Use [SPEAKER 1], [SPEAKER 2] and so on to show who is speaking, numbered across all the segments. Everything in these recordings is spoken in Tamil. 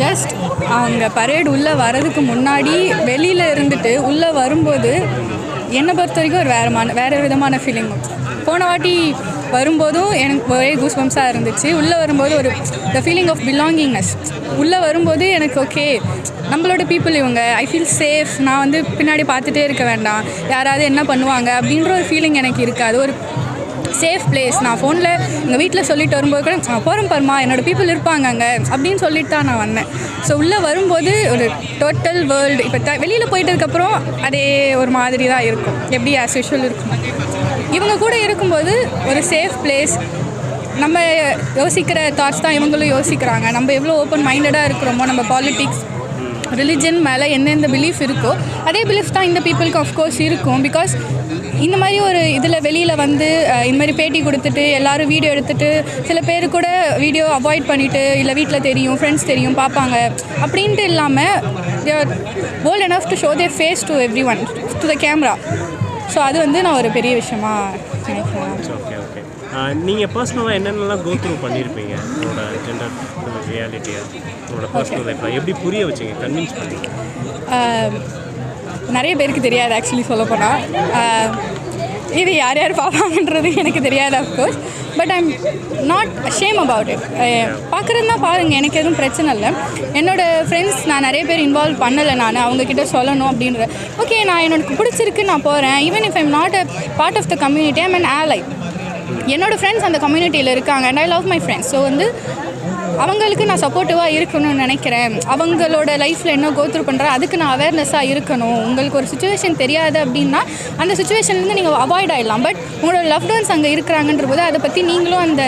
[SPEAKER 1] ஜஸ்ட் அவங்க பரேடு உள்ளே வரதுக்கு முன்னாடி வெளியில் இருந்துட்டு உள்ளே வரும்போது என்னை பொறுத்த வரைக்கும் ஒரு வேறுமான வேறு விதமான ஃபீலிங் போன வாட்டி வரும்போதும் எனக்கு ஒரே கூஸ்பம்ஸாக இருந்துச்சு. உள்ளே வரும்போது ஒரு த ஃபீலிங் ஆஃப் பிலாங்கிங்னஸ் உள்ளே வரும்போது எனக்கு ஓகே நம்மளோட பீப்புள் இவங்க. ஐ ஃபீல் சேஃப் நான் வந்து பின்னாடி பார்த்துட்டே இருக்க வேண்டாம். யாராவது என்ன பண்ணுவாங்க? அப்படின்ற ஒரு ஃபீலிங் எனக்கு இருக்காது. ஒரு சேஃப் பிளேஸ் நான் ஃபோனில் எங்கள் வீட்டில் சொல்லிட்டு வரும்போது கூட நான் போகிறேன் பாருமா என்னோட பீப்புள் இருப்பாங்க அங்கே அப்படின்னு சொல்லிட்டு தான் நான் வந்தேன். ஸோ உள்ளே வரும்போது ஒரு டோட்டல் வேர்ல்டு இப்போ த வெளியில் போயிட்டதுக்கப்புறம் அதே ஒரு மாதிரி தான் இருக்கும். எப்படி ஆஸ் யூஷுவல் இருக்கும். இவங்க கூட இருக்கும்போது ஒரு சேஃப் பிளேஸ் நம்ம யோசிக்கிற தாட்ஸ் தான் இவங்களும் யோசிக்கிறாங்க. நம்ம எவ்வளோ ஓப்பன் மைண்டடாக இருக்கிறோமோ நம்ம பாலிட்டிக்ஸ் ரிலிஜன் மேலே எந்தெந்த பிலீஃப் இருக்கோ அதே பிலீஃப் தான் இந்த பீப்புளுக்கு ஆஃப்கோர்ஸ் இருக்கும். பிகாஸ் இந்த மாதிரி ஒரு இதில் வெளியில் வந்து இந்த மாதிரி பேட்டி கொடுத்துட்டு எல்லோரும் வீடியோ எடுத்துட்டு சில பேர் கூட வீடியோ அவாய்ட் பண்ணிவிட்டு இல்லை வீட்டில் தெரியும் ஃப்ரெண்ட்ஸ் தெரியும் பார்ப்பாங்க. அப்படின்ட்டு இல்லாமல் bold enough to show their face to everyone to the camera so அது வந்து நான் ஒரு பெரிய விஷயமா நினைக்கிறேன்.
[SPEAKER 2] ஓகே ஓகே நீங்கள் பர்சனலாக என்னென்னலாம் கோ த்ரூ பண்ணியிருப்பீங்க உங்களோட ஜெண்டர் ரியாலிட்டியை உங்களோட பர்சனல் லைஃப்பில் எப்படி புரிய வச்சீங்க? கன்வின்ஸ்
[SPEAKER 1] ஆஹ் நிறைய பேருக்கு தெரியாது ஆக்சுவலி சொல்ல போனால் இது யார் யார் பார்ப்பாங்கன்றது எனக்கு தெரியாது of course but I'm not shame about it பார்க்குறதுனா பாருங்கள் எனக்கு எதுவும் பிரச்சனை இல்லை. என்னோடய ஃப்ரெண்ட்ஸ் நான் நிறைய பேர் இன்வால்வ் பண்ணலை நான் அவங்கக்கிட்ட சொல்லணும் அப்படின்ற. ஓகே நான் எனக்கு பிடிச்சிருக்கு நான் போகிறேன் even if I'm not a part of the community I'm an ally என்னோடய ஃப்ரெண்ட்ஸ் அந்த கம்யூனிட்டியில் இருக்காங்க and I love my friends so வந்து அவங்களுக்கு நான் சப்போர்ட்டிவாக இருக்கணும்னு நினைக்கிறேன். அவங்களோட லைஃப்பில் என்ன கோத்ரூ பண்ணுறேன் அதுக்கு நான் அவேர்னஸாக இருக்கணும். உங்களுக்கு ஒரு சுச்சுவேஷன் தெரியாது அப்படின்னா அந்த சுச்சுவேஷன்லேருந்து நீங்கள் அவாய்ட் ஆகிடலாம் பட் உங்களோட லவ் டோன்ஸ் அங்கே இருக்கிறாங்கன்ற போது அதை பற்றி நீங்களும் அந்த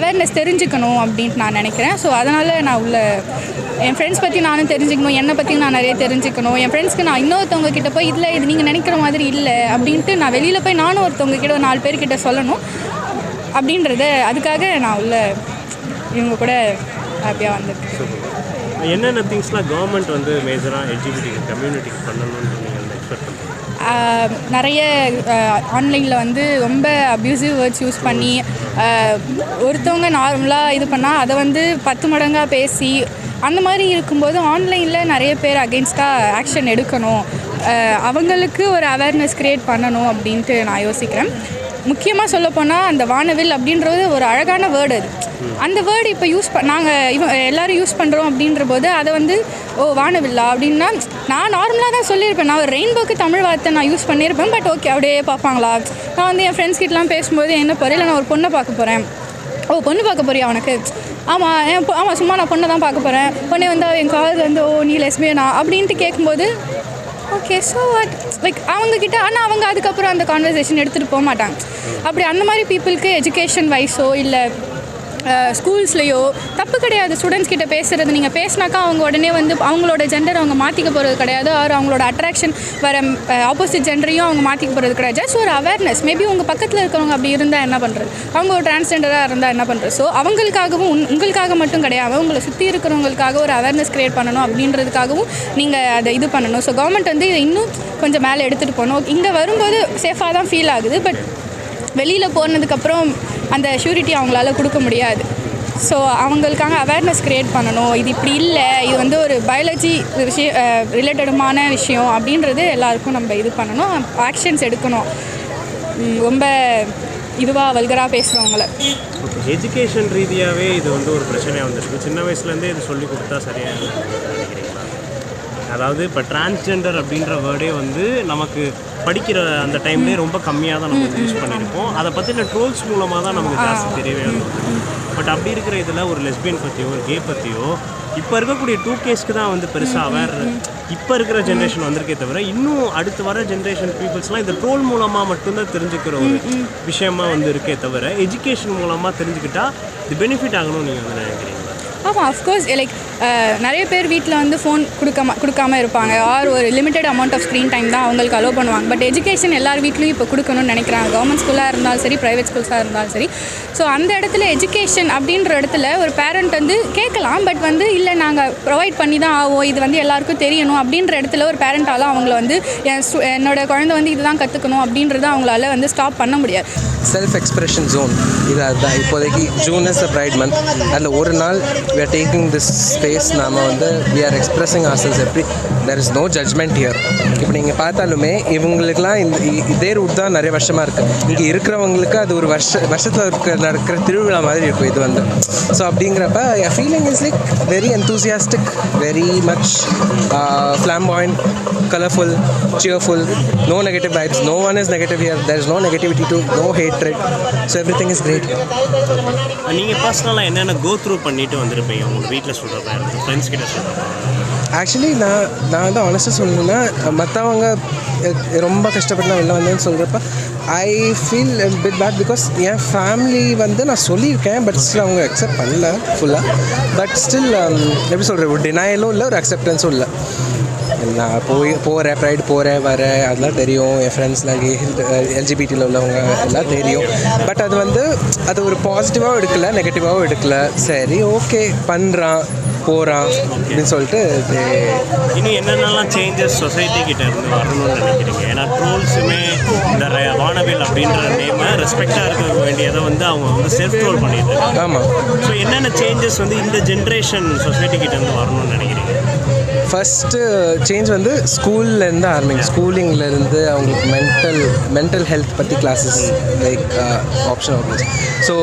[SPEAKER 1] அவேர்னஸ் தெரிஞ்சுக்கணும் அப்படின்ட்டு நான் நினைக்கிறேன். ஸோ அதனால் நான் உள்ள என் ஃப்ரெண்ட்ஸ் பற்றி நானும் தெரிஞ்சுக்கணும் என்னை பற்றி நான் நிறைய தெரிஞ்சுக்கணும். என் ஃப்ரெண்ட்ஸ்க்கு நான் இன்னொருத்தவங்க கிட்ட போய் இல்லை இது நீங்கள் நினைக்கிற மாதிரி இல்லை அப்படின்ட்டு நான் வெளியில் போய் நானும் ஒருத்தவங்க கிட்ட ஒரு நாலு பேர்கிட்ட சொல்லணும். அப்படின்றத அதுக்காக நான் உள்ள இவங்க கூட ஹாப்பியாக வந்திருக்கேன்.
[SPEAKER 2] என்னென்ன திங்ஸ்லாம் கவர்மெண்ட் வந்து மேஜராக எல்ஜிபிடி கம்யூனிட்டிக்கு பண்ணணும்னு நீங்கள் எக்ஸ்பெக்ட் பண்ணுறீங்க
[SPEAKER 1] ஆஹ் நிறைய ஆன்லைனில் வந்து ரொம்ப அப்யூசிவ் வேர்ட்ஸ் யூஸ் பண்ணி ஒருத்தவங்க நார்மலாக இது பண்ணால் அதை வந்து பத்து மடங்காக பேசி அந்த மாதிரி இருக்கும்போது ஆன்லைனில் நிறைய பேர் அகெயின்ஸ்டாக ஆக்ஷன் எடுக்கணும். அவங்களுக்கு ஒரு அவேர்னஸ் க்ரியேட் பண்ணணும் அப்படின்ட்டு நான் யோசிக்கிறேன். முக்கியமாக சொல்லப்போனால் அந்த வானவில் அப்படின்றது ஒரு அழகான வேர்டு அது. அந்த வேர்டு இப்போ யூஸ் ப நாங்கள் இவ எல்லோரும் யூஸ் பண்ணுறோம் அப்படின்ற போது அதை வந்து ஓ வானவில்லா அப்படின்னா நான் நார்மலாக தான் சொல்லியிருப்பேன். நான் ஒரு ரெயின்போக்கு தமிழ் வார்த்தை நான் யூஸ் பண்ணியிருப்பேன் பட் ஓகே அப்படியே பார்ப்பாங்களா? நான் வந்து என் ஃப்ரெண்ட்ஸ் கிட்டலாம் பேசும்போது என்ன போகிறேன் இல்லை நான் ஒரு பொண்ணை பார்க்க போகிறேன் ஓ பொண்ணு பார்க்க போறியா அவனுக்கு ஆமாம் என் ஆமாம் சும்மா நான் பொண்ணை தான் பார்க்க போகிறேன் பொண்ணை வந்து என் காலேஜ் வந்து ஓ நீ லெஸ்பியனா அப்படின்ட்டு கேட்கும்போது ஓகே ஸோ வாட் லைக் அவங்கக்கிட்ட ஆனால் அவங்க அதுக்கப்புறம் அந்த கான்வர்சேஷன் எடுத்துகிட்டு போக மாட்டாங்க. அப்படி அந்த மாதிரி பீப்புளுக்கு எஜுகேஷன் வைஸோ இல்லை ஸ்கூல்ஸ்லேயோ தப்பு கிடையாது. ஸ்டூடெண்ட்ஸ் கிட்ட பேசுகிறது நீங்கள் பேசினாக்கா அவங்க உடனே வந்து அவங்களோட ஜெண்டர் அவங்க மாற்றிக்க போகிறது கிடையாது. ஆர் அவங்களோட அட்ராக்ஷன் வர ஆப்போசிட் ஜெண்டரையும் அவங்க மாற்றிக்க போகிறது கிடையாது. ஜஸ்ட் ஒரு அவேர்னஸ் மேபி உங்கள் பக்கத்தில் இருக்கிறவங்க அப்படி இருந்தால் என்ன பண்ணுறது அவங்க ஒரு டிரான்ஸ்ஜெண்டராக இருந்தால் என்ன பண்ணுறது ஸோ அவங்களுக்காகவும் உன்- உங்களுக்காக மட்டும் கிடையாது. உங்களை சுற்றி இருக்கிறவங்களுக்காக ஒரு அவேர்னஸ் க்ரியேட் பண்ணணும் அப்படின்றதுக்காகவும் நீங்கள் அதை இது பண்ணணும். ஸோ கவர்மெண்ட் வந்து இதை இன்னும் கொஞ்சம் மேலே எடுத்துகிட்டு போகணும். இங்கே வரும்போது சேஃபாக தான் ஃபீல் ஆகுது. பட் வெளியில் போனதுக்கப்புறம் அந்த ஷூரிட்டி அவங்களால கொடுக்க முடியாது. ஸோ அவங்களுக்காக அவேர்னஸ் க்ரியேட் பண்ணணும். இது இப்படி இல்லை. இது வந்து ஒரு பயாலஜி விஷயம் ரிலேட்டடுமான விஷயம் அப்படின்றது எல்லாருக்கும் நம்ம இது பண்ணணும். ஆக்ஷன்ஸ் எடுக்கணும். ரொம்ப இதுவாக வல்கராக பேசுகிறவங்கள
[SPEAKER 2] எஜுகேஷன் ரீதியாகவே இது வந்து ஒரு பிரச்சனையாக வந்துருக்கு. சின்ன வயசுலேருந்தே இது சொல்லி கொடுத்தா சரியாக அதாவது இப்போ டிரான்ஸ்ஜெண்டர் அப்படின்ற வேர்டே வந்து நமக்கு படிக்கிற அந்த டைம்லேயே ரொம்ப கம்மியாக தான் நம்ம யூஸ் பண்ணியிருப்போம் அதை பற்றின ட்ரோல்ஸ் மூலமாக தான் நமக்கு ஜாஸ்தி தெரியவே வந்திருக்கு பட் அப்படி இருக்கிற இதில் ஒரு லெஸ்பியன் பற்றியோ ஒரு கே பற்றியோ இப்போ இருக்கக்கூடிய டூ கேஸ்க்கு தான் வந்து பெருசாக அவேர் இப்போ இருக்கிற ஜென்ரேஷன் வந்திருக்கே தவிர இன்னும் அடுத்து வர ஜென்ரேஷன் பீப்புள்ஸ்லாம் இந்த ட்ரோல் மூலமாக மட்டும்தான் தெரிஞ்சுக்கிற ஒரு விஷயமா வந்து இருக்கே தவிர எஜுகேஷன் மூலமாக தெரிஞ்சுக்கிட்டா இது பெனிஃபிட் ஆகணும்னு நீங்கள் வந்து நினைக்கிறீங்களா
[SPEAKER 1] ஆமாம் அஃப்கோர்ஸ் லைக் நிறைய பேர் வீட்டில் வந்து ஃபோன் கொடுக்காம கொடுக்காம இருப்பாங்க. ஆர் ஒரு limited amount of screen time தான் அவங்களுக்கு அலோவ் பண்ணுவாங்க. பட் எஜுகேஷன் எல்லார் வீட்லையும் இப்போ கொடுக்கணும்னு நினைக்கிறாங்க. கவர்மெண்ட் ஸ்கூலாக இருந்தாலும் சரி ப்ரைவேட் ஸ்கூல்ஸாக இருந்தாலும் சரி. ஸோ அந்த இடத்துல எஜுகேஷன் அப்படின்ற இடத்துல ஒரு பேரண்ட் வந்து கேட்கலாம். பட் வந்து இல்லை நாங்கள் ப்ரொவைட் பண்ணி தான் ஆவோம். இது வந்து எல்லாருக்கும் தெரியணும். அப்படின்ற இடத்துல ஒரு பேரண்ட்டாலும் அவங்கள வந்து என் என்னோட குழந்தை வந்து இதுதான் கற்றுக்கணும் அப்படின்றத அவங்களால வந்து ஸ்டாப் பண்ண முடியாது.
[SPEAKER 3] செல்ஃப் எக்ஸ்பிரஷன் ஜோன் இது அதுதான். இப்போதைக்கு June is the pride month அதில் ஒரு நாள் we are taking this space நாம் வந்து வி ஆர் எக்ஸ்பிரஸிங் ourselves எப்படி there is no judgment here இப்போ நீங்கள் பார்த்தாலுமே இவங்களுக்குலாம் இந்த இதே ரூட் தான் நிறைய வருஷமாக இருக்குது இங்கே இருக்கிறவங்களுக்கு அது ஒரு வருஷ வருஷத்தில் இருக்க நடக்கிற திருவிழா மாதிரி இருக்கும் இது வந்து. ஸோ அப்படிங்கிறப்ப feeling is like very enthusiastic very much flamboyant colourful cheerful no negative vibes no one is negative here there is no negativity to no hatred. So everything is great
[SPEAKER 2] நீங்கள் பர்சனலாக என்னென்ன கோ த்ரூ பண்ணிட்டு வந்திருப்பீங்க உங்கள் வீட்டில் சொல்கிறப்ப இருக்கு ஃப்ரெண்ட்ஸ் கிட்ட சொல்கிறப்ப
[SPEAKER 3] ஆக்சுவலி நான் நான் வந்து ஆனஸ்ட்டாக சொல்லணும்னா மற்றவங்க ரொம்ப கஷ்டப்பட்டு நான் வெளில வந்தேன்னு சொல்கிறப்ப I feel bit bad because N family வந்து நான் சொல்லியிருக்கேன் பட் ஸ்டில் அவங்க அக்செப்ட் பண்ணல ஃபுல்லாக பட் ஸ்டில் எப்படி சொல்கிறது ஒரு டினாயலும் இல்லை ஒரு அக்செப்டன்ஸும் இல்லை. நான் போய் போகிறேன் ப்ரைடு போகிறேன் வரேன் அதெல்லாம் தெரியும். என் ஃப்ரெண்ட்ஸ்லாம் எல்ஜிபிடியில் உள்ளவங்க எல்லாம் தெரியும். பட் அது வந்து அது ஒரு பாசிட்டிவாகவும் எடுக்கல நெகட்டிவாகவும் எடுக்கல. சரி ஓகே பண்ணுறான் போகிறான் அப்படின்னு சொல்லிட்டு
[SPEAKER 2] இன்னும் என்னென்னலாம் சேஞ்சஸ் சொசைட்டி கிட்ட இருந்து வரணும்னு நினைக்கிறீங்க? ஏன்னா ட்ரோல்ஸுமே இந்த வானவில் அப்படின்ற நேமை ரெஸ்பெக்டாக இருக்க வேண்டியதை வந்து அவங்க வந்து செல்ஃப் ட்ரோல் பண்ணிட்டு
[SPEAKER 3] ஆமாம்
[SPEAKER 2] ஸோ என்னென்ன சேஞ்சஸ் வந்து இந்த ஜென்ரேஷன் சொசைட்டி கிட்ட இருந்து வரணும்னு நினைக்கிறீங்க?
[SPEAKER 3] ஃபஸ்ட்டு சேஞ்ச் uh, வந்து ஸ்கூல்லேருந்து ஆரம்பிங்க. ஸ்கூலிங்லேருந்து அவங்களுக்கு மென்டல் மென்டல் ஹெல்த் பற்றி கிளாஸஸ் லைக் ஆப்ஷன் ஆகும் ஸோ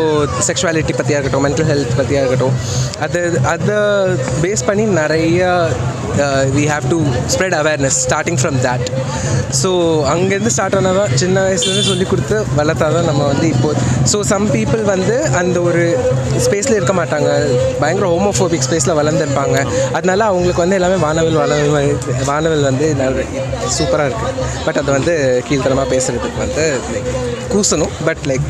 [SPEAKER 3] செக்ஷுவாலிட்டி பற்றியாக இருக்கட்டும் மென்டல் ஹெல்த் பற்றியாக இருக்கட்டும் அது அதை பேஸ் பண்ணி நிறைய we have to spread awareness starting from that so அங்கேருந்து ஸ்டார்ட் ஆனால் தான் சின்ன வயசுலேருந்து சொல்லி கொடுத்து வளர்த்தா தான் நம்ம வந்து இப்போ ஸோ சம் பீப்புள் வந்து அந்த ஒரு ஸ்பேஸில் இருக்க மாட்டாங்க. பயங்கர ஹோமோஃபோபிக் ஸ்பேஸில் வளர்ந்துருப்பாங்க. அதனால அவங்களுக்கு வந்து எல்லாமே வானவில் வானவில் மாதிரி- வானவில் வந்து சூப்பராக இருக்குது பட் அது வந்து கீழ்த்தனமாக பேசுகிறதுக்கு வந்து லைக் கூசணும். பட் லைக்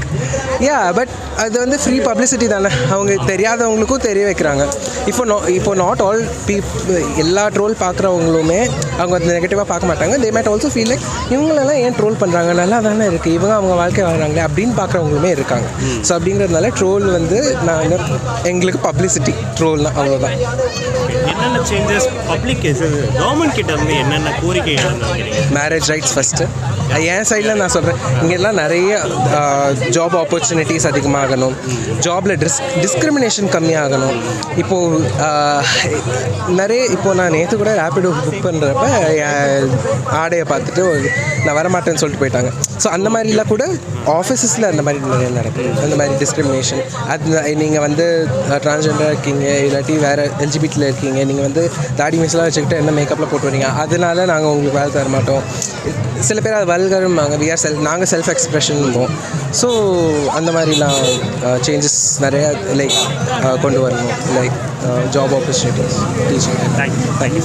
[SPEAKER 3] யா பட் அது வந்து ஃப்ரீ பப்ளிசிட்டி தானே. அவங்க தெரியாதவங்களுக்கும் தெரிய வைக்கிறாங்க. இப்போ நோ இப்போ நாட் ஆல் பீப் எல்லா ட்ரோல் பார்க்குறவங்களுமே அவங்க அது நெகட்டிவாக பார்க்க மாட்டாங்க. They made also feel like இவங்களெல்லாம் ஏன் ட்ரோல் பண்ணுறாங்க நல்லா தானே இருக்குது இவங்க அவங்க வாழ்க்கை வாழ்கிறாங்களே அப்படின்னு பார்க்குறவங்களுமே இருக்காங்க. ஸோ அப்படிங்கிறதுனால ட்ரோல் வந்து நான் எங்களுக்கு பப்ளிசிட்டி ட்ரோல்னால் அவ்வளோதான்
[SPEAKER 2] என்னென்ன சேஞ்சஸ் பப்ளிக் கவர்மெண்ட் கிட்ட இருந்து என்னென்ன கோரிக்கைகள்
[SPEAKER 3] மேரேஜ் ரைட்ஸ் ஃபஸ்ட்டு என் சைடில் நான் சொல்கிறேன் இங்கெல்லாம் நிறைய ஜாப் ஆப்பர்ச்சுனிட்டிஸ் அதிகமாகணும். ஜாபில் டிஸ் டிஸ்கிரிமினேஷன் கம்மியாகணும். இப்போது நிறைய இப்போது நான் நேற்று கூட ரேப்பிடோ புக் பண்ணுறப்ப ஆடையை பார்த்துட்டு நான் வரமாட்டேன்னு சொல்லிட்டு போயிட்டாங்க. ஸோ அந்த மாதிரிலாம் கூட ஆஃபீஸஸில் அந்த மாதிரி நிறைய நடக்குது. அந்த மாதிரி டிஸ்கிரிமினேஷன் அது நீங்கள் வந்து ட்ரான்ஸ்ஜெண்டராக இருக்கீங்க இல்லாட்டி வேறு எல்ஜிபிட்டியில் இருக்கீங்க நீங்கள் வந்து தாடி மீஸ்லாம் வச்சுக்கிட்டு என்ன மேக்கப்பில் போட்டு வரீங்க அதனால நாங்கள் உங்களுக்கு வேலை தர மாட்டோம். சில பேர் அது வல்கரும்பாங்க. வி ஆர் செல் நாங்கள் செல்ஃப் எக்ஸ்ப்ரெஷன் ஸோ அந்த மாதிரிலாம் சேஞ்சஸ் நிறையா லைக் கொண்டு வரணும். Like job opportunities teaching
[SPEAKER 2] thank you thank you